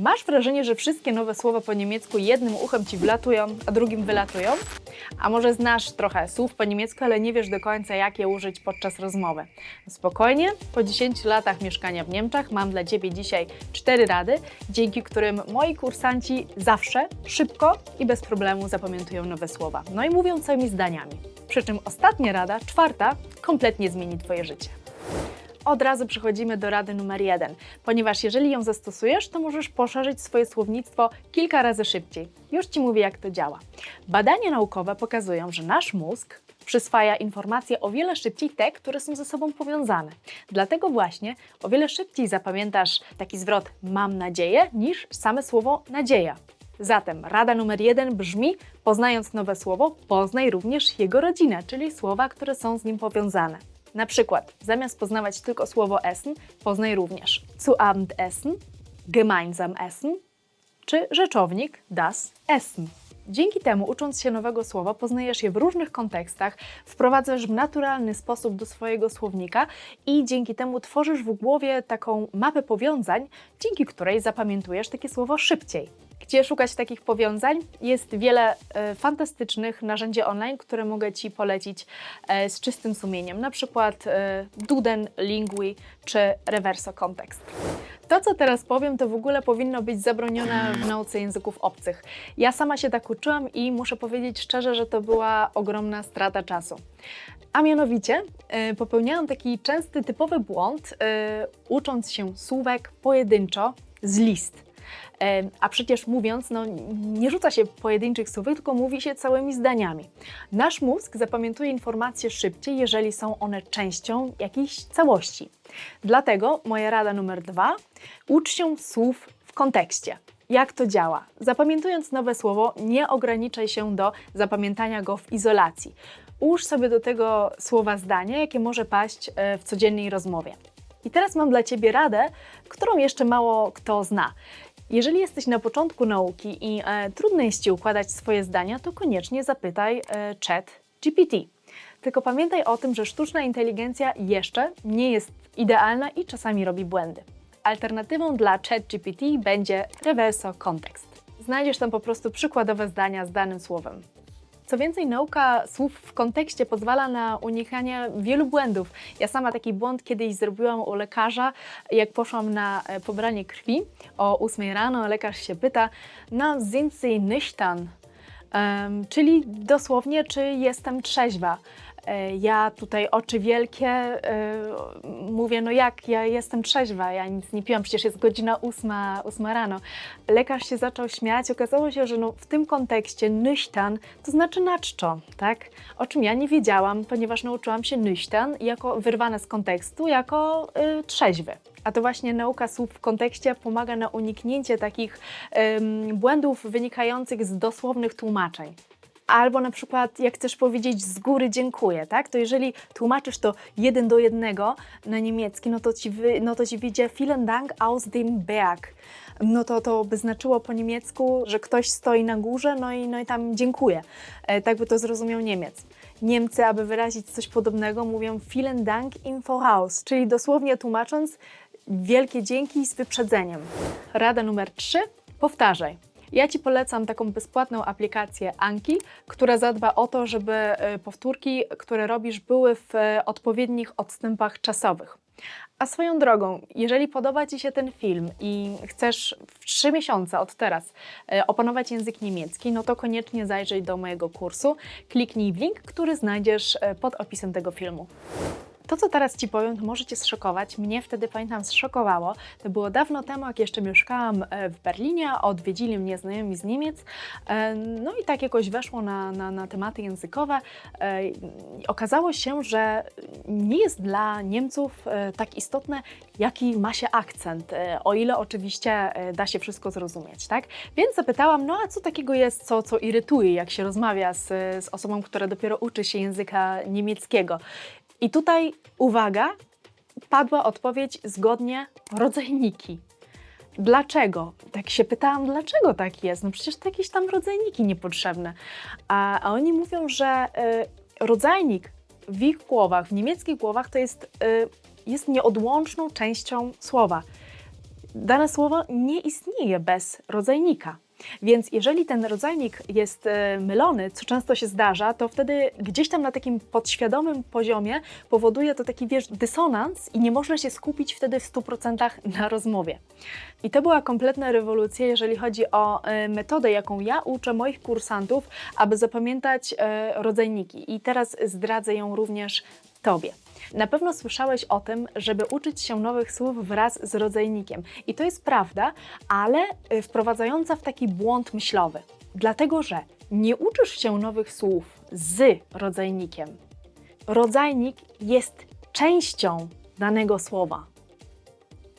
Masz wrażenie, że wszystkie nowe słowa po niemiecku jednym uchem ci wlatują, a drugim wylatują? A może znasz trochę słów po niemiecku, ale nie wiesz do końca, jak je użyć podczas rozmowy? Spokojnie, po 10 latach mieszkania w Niemczech mam dla Ciebie dzisiaj cztery rady, dzięki którym moi kursanci zawsze, szybko i bez problemu zapamiętują nowe słowa. No i mówią całymi zdaniami. Przy czym ostatnia rada, czwarta, kompletnie zmieni Twoje życie od razu przechodzimy do rady numer jeden, ponieważ jeżeli ją zastosujesz, to możesz poszerzyć swoje słownictwo kilka razy szybciej. Już Ci mówię, jak to działa. Badania naukowe pokazują, że nasz mózg przyswaja informacje o wiele szybciej te, które są ze sobą powiązane. Dlatego właśnie o wiele szybciej zapamiętasz taki zwrot mam nadzieję niż same słowo nadzieja. Zatem rada numer jeden brzmi: poznając nowe słowo, poznaj również jego rodzinę, czyli słowa, które są z nim powiązane. Na przykład, zamiast poznawać tylko słowo essen, poznaj również zu Abendessen, gemeinsam essen czy rzeczownik das Essen. Dzięki temu, ucząc się nowego słowa, poznajesz je w różnych kontekstach, wprowadzasz w naturalny sposób do swojego słownika i dzięki temu tworzysz w głowie taką mapę powiązań, dzięki której zapamiętujesz takie słowo szybciej. Gdzie szukać takich powiązań? Jest wiele e, fantastycznych narzędzi online, które mogę Ci polecić e, z czystym sumieniem, na przykład e, Duden, Lingui czy Reverso Context. To, co teraz powiem, to w ogóle powinno być zabronione w nauce języków obcych. Ja sama się tak uczyłam i muszę powiedzieć szczerze, że to była ogromna strata czasu. A mianowicie y, popełniałam taki częsty, typowy błąd, y, ucząc się słówek pojedynczo z list. A przecież mówiąc, no, nie rzuca się pojedynczych słówek, tylko mówi się całymi zdaniami. Nasz mózg zapamiętuje informacje szybciej, jeżeli są one częścią jakiejś całości. Dlatego moja rada numer dwa: ucz się słów w kontekście. Jak to działa? Zapamiętując nowe słowo, nie ograniczaj się do zapamiętania go w izolacji. Ułóż sobie do tego słowa zdanie, jakie może paść e, w codziennej rozmowie. I teraz mam dla Ciebie radę, którą jeszcze mało kto zna. Jeżeli jesteś na początku nauki i e, trudno jest Ci układać swoje zdania, to koniecznie zapytaj e, chat GPT. Tylko pamiętaj o tym, że sztuczna inteligencja jeszcze nie jest idealna i czasami robi błędy. Alternatywą dla ChatGPT będzie Reverso Context. Znajdziesz tam po prostu przykładowe zdania z danym słowem. Co więcej, nauka słów w kontekście pozwala na unikanie wielu błędów. Ja sama taki błąd kiedyś zrobiłam u lekarza, jak poszłam na e, pobranie krwi o 8 rano, lekarz się pyta, sind Sie nüchtern? Czyli dosłownie, czy jestem trzeźwa. E, ja tutaj oczy wielkie, e, mówię, no jak, ja jestem trzeźwa, ja nic nie piłam, przecież jest godzina ósma, ósma rano. Lekarz się zaczął śmiać, okazało się, że no w tym kontekście nyśtan to znaczy na czczo, tak? O czym ja nie wiedziałam, ponieważ nauczyłam się nyśtan jako wyrwane z kontekstu, jako y, trzeźwy. A to właśnie nauka słów w kontekście pomaga na uniknięcie takich błędów wynikających z dosłownych tłumaczeń. Albo na przykład, jak chcesz powiedzieć z góry dziękuję, tak? To jeżeli tłumaczysz to jeden do jednego na niemiecki, no to ci, wy, no to ci wyjdzie vielen Dank aus dem Berg. No to to by znaczyło po niemiecku, że ktoś stoi na górze, no i, no i tam dziękuję. E, tak by to zrozumiał Niemiec. Niemcy, aby wyrazić coś podobnego, mówią vielen Dank im Voraus, czyli dosłownie tłumacząc wielkie dzięki z wyprzedzeniem. Rada numer 3. Powtarzaj. Ja Ci polecam taką bezpłatną aplikację Anki, która zadba o to, żeby e, powtórki, które robisz, były w e, odpowiednich odstępach czasowych. A swoją drogą, jeżeli podoba Ci się ten film i chcesz w 3 miesiące od teraz e, opanować język niemiecki, no to koniecznie zajrzyj do mojego kursu. Kliknij w link, który znajdziesz pod opisem tego filmu. To, co teraz Ci powiem, to może Cię zszokować. Mnie wtedy, pamiętam, zszokowało. To było dawno temu, jak jeszcze mieszkałam e, w Berlinie, odwiedzili mnie znajomi z Niemiec. E, no i tak jakoś weszło na, na, na tematy językowe. E, okazało się, że nie jest dla Niemców tak istotne, jaki ma się akcent, o ile oczywiście da się wszystko zrozumieć, tak? Więc zapytałam, no a co takiego jest, co, co irytuje, jak się rozmawia z, z osobą, która dopiero uczy się języka niemieckiego. I tutaj uwaga, padła odpowiedź zgodnie rodzajniki. Dlaczego? Tak się pytałam, dlaczego tak jest? No przecież to jakieś tam rodzajniki niepotrzebne. A, a oni mówią, że y, rodzajnik w ich głowach, w niemieckich głowach, to jest, y, jest nieodłączną częścią słowa. dane słowo nie istnieje bez rodzajnika. Więc jeżeli ten rodzajnik jest e, mylony, co często się zdarza, to wtedy gdzieś tam na takim podświadomym poziomie powoduje to taki, wiesz, dysonans i nie można się skupić wtedy w 100% na rozmowie. I to była kompletna rewolucja, jeżeli chodzi o e, metodę, jaką ja uczę moich kursantów, aby zapamiętać e, rodzajniki. I teraz zdradzę ją również Tobie. Na pewno słyszałeś o tym, żeby uczyć się nowych słów wraz z rodzajnikiem. I to jest prawda, ale y, wprowadzająca w taki błąd myślowy. Dlatego, że nie uczysz się nowych słów z rodzajnikiem. Rodzajnik jest częścią danego słowa.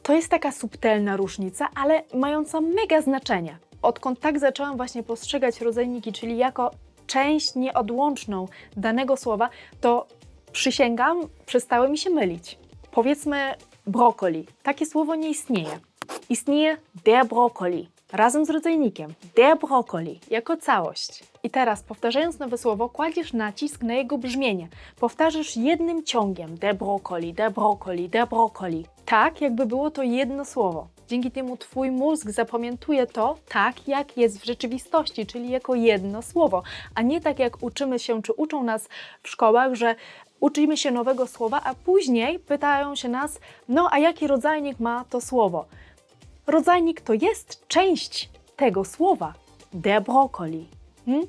To jest taka subtelna różnica, ale mająca mega znaczenie. Odkąd tak zaczęłam właśnie postrzegać rodzajniki, czyli jako część nieodłączną danego słowa, to przysięgam, przestały mi się mylić. Powiedzmy brokoli. Takie słowo nie istnieje. Istnieje der brokoli razem z rodzajnikiem. Der brokoli jako całość. I teraz powtarzając nowe słowo, kładziesz nacisk na jego brzmienie. Powtarzasz jednym ciągiem der brokoli, der brokoli, der brokoli. Tak, jakby było to jedno słowo. Dzięki temu Twój mózg zapamiętuje to tak, jak jest w rzeczywistości, czyli jako jedno słowo, a nie tak jak uczymy się, czy uczą nas w szkołach, że uczymy się nowego słowa, a później pytają się nas, no a jaki rodzajnik ma to słowo? Rodzajnik to jest część tego słowa, der brokoli. Hmm?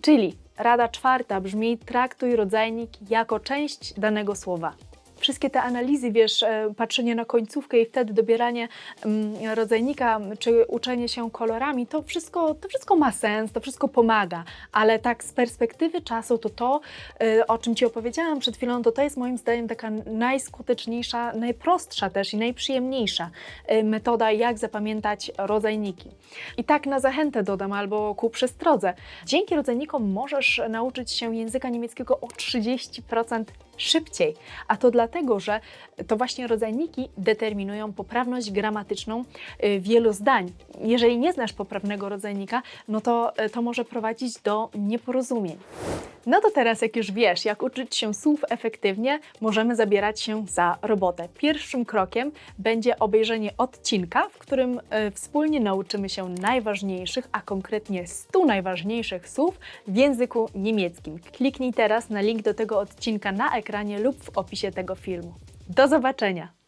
Czyli rada czwarta brzmi: traktuj rodzajnik jako część danego słowa. Wszystkie te analizy, wiesz, e, patrzenie na końcówkę i wtedy dobieranie mm, rodzajnika, czy uczenie się kolorami, to wszystko, to wszystko ma sens, to wszystko pomaga, ale tak z perspektywy czasu to to, e, o czym Ci opowiedziałam przed chwilą, to to jest moim zdaniem taka najskuteczniejsza, najprostsza też i najprzyjemniejsza e, metoda, jak zapamiętać rodzajniki. I tak na zachętę dodam albo ku przestrodze. Dzięki rodzajnikom możesz nauczyć się języka niemieckiego o 30% szybciej, a to dlatego, że to właśnie rodzajniki determinują poprawność gramatyczną y, wielu zdań. Jeżeli nie znasz poprawnego rodzajnika, no to y, to może prowadzić do nieporozumień. No to teraz, jak już wiesz, jak uczyć się słów efektywnie, możemy zabierać się za robotę. Pierwszym krokiem będzie obejrzenie odcinka, w którym y, wspólnie nauczymy się najważniejszych, a konkretnie 100 najważniejszych słów w języku niemieckim. Kliknij teraz na link do tego odcinka na ekranie lub w opisie tego filmu. Do zobaczenia!